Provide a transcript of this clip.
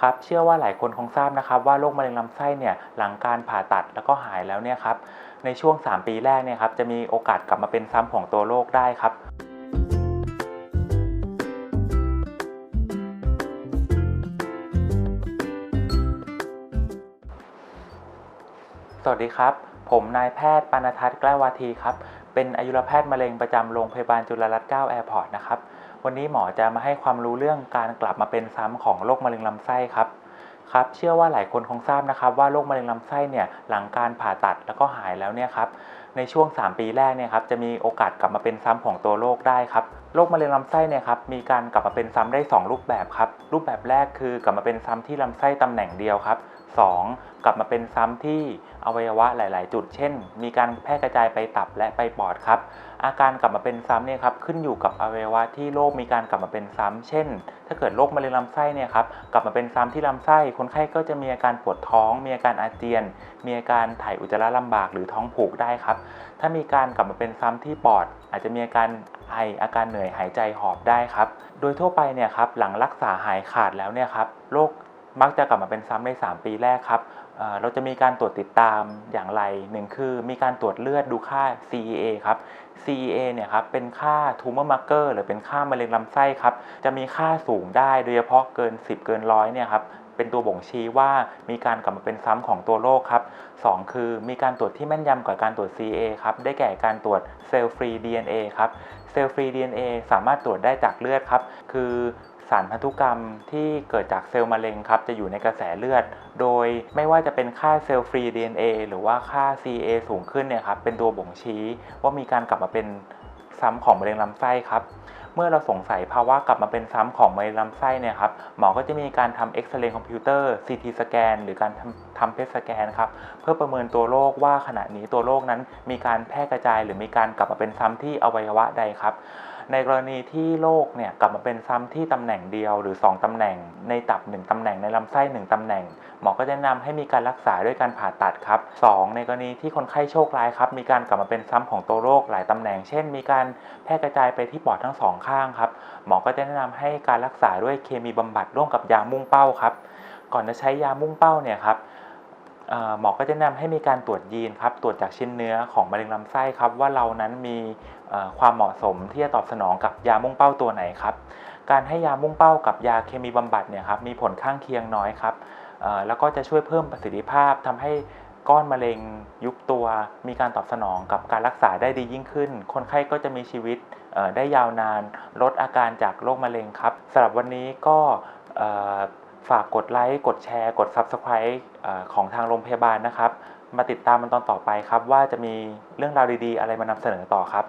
ครับเชื่อว่าหลายคนคงทราบนะครับว่าโรคมะเร็งลำไส้เนี่ยหลังการผ่าตัดแล้วก็หายแล้วเนี่ยครับในช่วง 3 ปีแรกเนี่ยครับจะมีโอกาสกลับมาเป็นซ้ำของตัวโรคได้ครับสวัสดีครับ ผมนายแพทย์ปานทัศน์แกล้วาทีครับ เป็นอายุรแพทย์มะเร็งประจำโรงพยาบาลจุฬารัตน์9แอร์พอร์ตนะครับ วันนี้หมอจะมาให้ความรู้เรื่องการกลับมาเป็นซ้ำของโรคมะเร็งลำไส้ครับครับ เชื่อว่าหลายคนคงทราบนะครับว่าโรคมะเร็งลำไส้เนี่ยหลังการผ่าตัดแล้วก็หายแล้วเนี่ยครับในช่วง 3 ปีแรกเนี่ยครับจะมีโอกาสกลับมาเป็นซ้ำของตัวโรคได้ครับโรคมะเร็งลำไส้เนี่ยครับมีการกลับมาเป็นซ้ำได้ 2 รูปแบบครับรูปแบบแรกคือกลับมาเป็นซ้ำที่ลำไส้ตำแหน่งเดียวครับ 2. กลับมาเป็นซ้ำที่อวัยวะหลาย ๆ จุด เช่น มีการแพร่กระจายไปตับและไปปอดครับ อาการกลับมาเป็นซ้ำเนี่ยครับขึ้นอยู่กับอวัยวะที่โรคมีการกลับมาเป็นซ้ำเช่น ถ้าเกิดโรคมะเร็งลำไส้เนี่ยครับกลับมาเป็นซ้ำที่ลำไส้ คนไข้ก็จะมีอาการปวดท้อง มีอาการอาเจียน มีอาการถ่ายอุจจาระลำบากหรือท้องผูกได้ครับ ถ้ามีการกลับมาเป็นซ้ำที่ปอด อาจจะมีอาการไออาการเหนื่อยหายใจหอบได้ครับ โดยทั่วไปเนี่ยครับหลังรักษาหายขาดแล้วเนี่ยครับโรค มักจะกลับมาเป็นซ้ำใน 3 ปีแรกครับเเราจะมีการตรวจติดตามอย่างไรหนึ่งคือ มีการตรวจเลือดดูค่า CEA ครับ CEA เนี่ยครับเป็นค่า tumor marker หรือเป็นค่ามะเร็งลำไส้ครับ จะมีค่าสูงได้โดยเฉพาะเกิน 10 เกินร้อยเนี่ยครับเป็นตัวบ่งชี้ว่ามีการกลับมาเป็นซ้ำของตัวโรคครับ 2 คือมีการตรวจที่แม่นยำกว่าการตรวจ CA ครับ ได้แก่การตรวจเซลล์ฟรี DNA ครับ เซลล์ฟรี DNA สามารถตรวจได้จากเลือดครับ คือ สารพันธุกรรมที่เกิดจากเซลล์มะเร็งครับจะอยู่ในกระแสเลือด โดยไม่ว่าจะเป็นค่าเซลล์ฟรี DNA หรือว่าค่า CA สูงขึ้นเนี่ยครับเป็นตัวบ่งชี้ว่ามีการกลับมาเป็นซ้ำของมะเร็งลำไส้ครับเมื่อเราสงสัยภาวะกลับมาเป็นซ้ำของมะเร็งลำไส้เนี่ยครับหมอก็จะมีการทำเอ็กซเรย์คอมพิวเตอร์ CT สแกนหรือการทำทำเพชสแกนครับเพื่อประเมินตัวโรคว่าขณะนี้ตัวโรคนั้นมีการแพร่กระจาย หรือมีการกลับมาเป็นซ้ำที่อวัยวะใดครับ ในกรณีที่โรคเนี่ยกลับมาเป็นซ้ำที่ตำแหน่งเดียวหรือ 2ตำแหน่ง ในตับ 1ตำแหน่งในลำไส้ 1ตำแหน่ง หมอก็จะแนะนำให้มีการรักษาด้วยการผ่าตัดครับ 2 ในกรณีที่คนไข้โชคร้ายครับมีการกลับมาเป็นซ้ำของตัวโรคหลายตำแหน่ง เช่น มีการแพร่กระจายไปที่ปอดทั้งสองข้างครับหมอก็จะแนะนำให้การรักษาด้วยเคมีบำบัดร่วมกับยามุ่งเป้าครับก่อนจะใช้ยามุ่งเป้าเนี่ยครับ หมอก็จะแนะนำให้มีการตรวจยีนครับตรวจจากชิ้นเนื้อของมะเร็งลำไส้ครับว่าเรานั้นมีความเหมาะสมที่จะตอบสนองกับยามุ่งเป้าตัวไหนครับการให้ยามุ่งเป้ากับยาเคมีบำบัดเนี่ยครับมีผลข้างเคียงน้อยครับแล้วก็จะช่วยเพิ่มประสิทธิภาพทำให้ก้อนมะเร็งยุบตัว มีการตอบสนองกับการรักษาได้ดียิ่งขึ้น คนไข้ก็จะมีชีวิตได้ยาวนาน ลดอาการจากโรคมะเร็งครับสำหรับวันนี้ก็ ฝากกดไลค์กดแชร์กด Subscribe อของทางโรงพยาบาลนะครับ มาติดตามมันตอนต่อไปครับ ว่าจะมีเรื่องราวดีๆ อะไรมานำเสนอต่อครับ